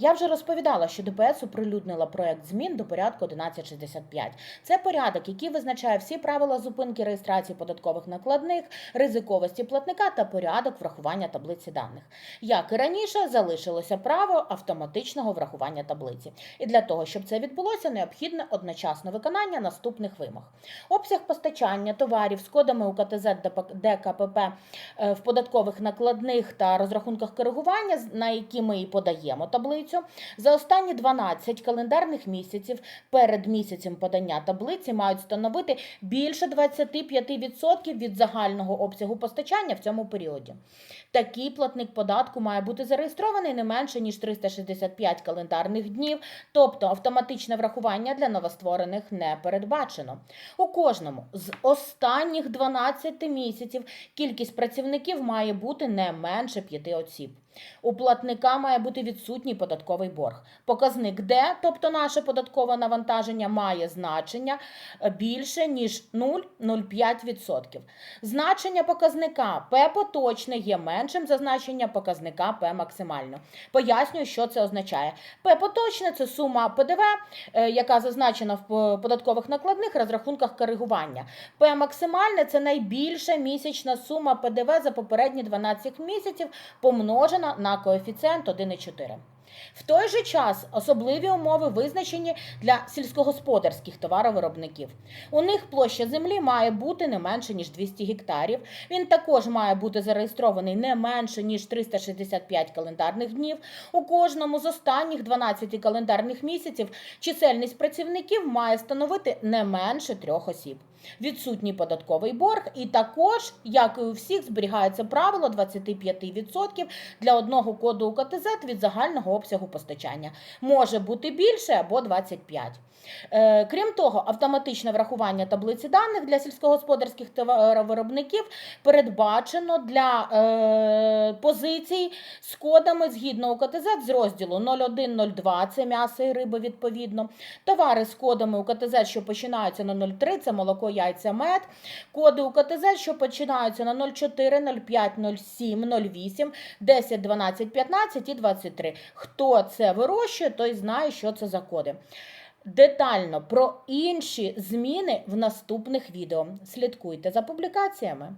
Я вже розповідала, що ДПС оприлюднила проект змін до порядку 1165. Це порядок, який визначає всі правила зупинки реєстрації податкових накладних, ризиковості платника та порядок врахування таблиці даних. Як і раніше, залишилося право автоматичного врахування таблиці. І для того, щоб це відбулося, необхідне одночасне виконання наступних вимог: обсяг постачання товарів з кодами УКТЗ ДКПП е, в податкових накладних та розрахунках коригування, на які ми і подаємо таблицю, за останні 12 календарних місяців перед місяцем подання таблиці мають становити більше 25% від загального обсягу постачання в цьому періоді. Такий платник податку має бути зареєстрований не менше ніж 365 календарних днів, тобто автоматичне врахування для новостворених не передбачено. У кожному з останніх 12 місяців кількість працівників має бути не менше 5 осіб. У платника має бути відсутній податковий борг. Показник Д, тобто наше податкове навантаження, має значення е, більше ніж 0,05%. Значення показника П поточне є меншим за значення показника П максимально. Пояснюю, що це означає. П поточне це сума ПДВ, е, яка зазначена в податкових накладних розрахунках коригування. П максимальне це найбільша місячна сума ПДВ за попередні 12 місяців помножена на коефіцієнт 1,4. В той же час особливі умови визначені для сільськогосподарських товаровиробників. У них площа землі має бути не менше ніж 200 гектарів. Він також має бути зареєстрований не менше ніж 365 календарних днів. У кожному з останніх 12 календарних місяців чисельність працівників має становити не менше трьох осіб. Відсутній податковий борг, і також, як і у всіх, зберігається правило 25% для одного коду УКТЗ від загального обсягу постачання. Може бути більше або 25. Е, крім того, автоматичне врахування таблиці даних для сільськогосподарських товаровиробників передбачено для е, позицій з кодами згідно УКТЗ з розділу 0102 – це м'ясо і риба відповідно. Товари з кодами УКТЗ, що починаються на 03 – це молоко, яйця, мед. Коди УКТЗ, що починаються на 04, 05, 07, 08, 10, 12, 15 і 23. Хто це вирощує, той знає, що це за коди. Детально про інші зміни в наступних відео. Слідкуйте за публікаціями.